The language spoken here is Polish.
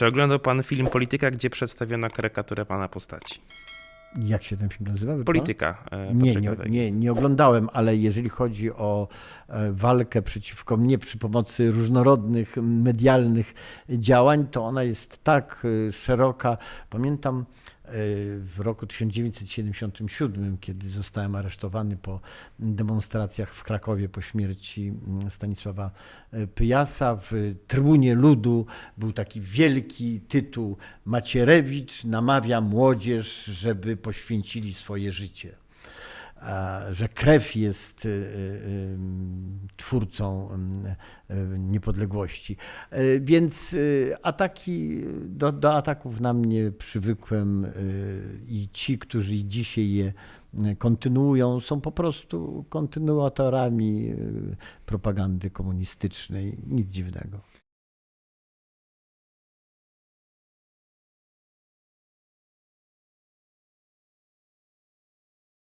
Czy oglądał pan film Polityka, gdzie przedstawiono karykaturę pana postaci? Jak się ten film nazywa? Polityka. e, Nie, nie, nie, nie oglądałem, ale jeżeli chodzi o e, walkę przeciwko mnie przy pomocy różnorodnych medialnych działań, to ona jest tak e, szeroka. Pamiętam w roku 1977, kiedy zostałem aresztowany po demonstracjach w Krakowie po śmierci mm, Stanisława e, Pyjasa, w Trybunie Ludu był taki wielki tytuł Macierewicz namawia młodzież, żeby poświęcili swoje życie. Że krew jest y, y, twórcą niepodległości. Y, Więc y, ataki, do, do ataków na mnie przywykłem y, i ci, którzy dzisiaj je kontynuują, są po prostu kontynuatorami propagandy komunistycznej. Nic dziwnego.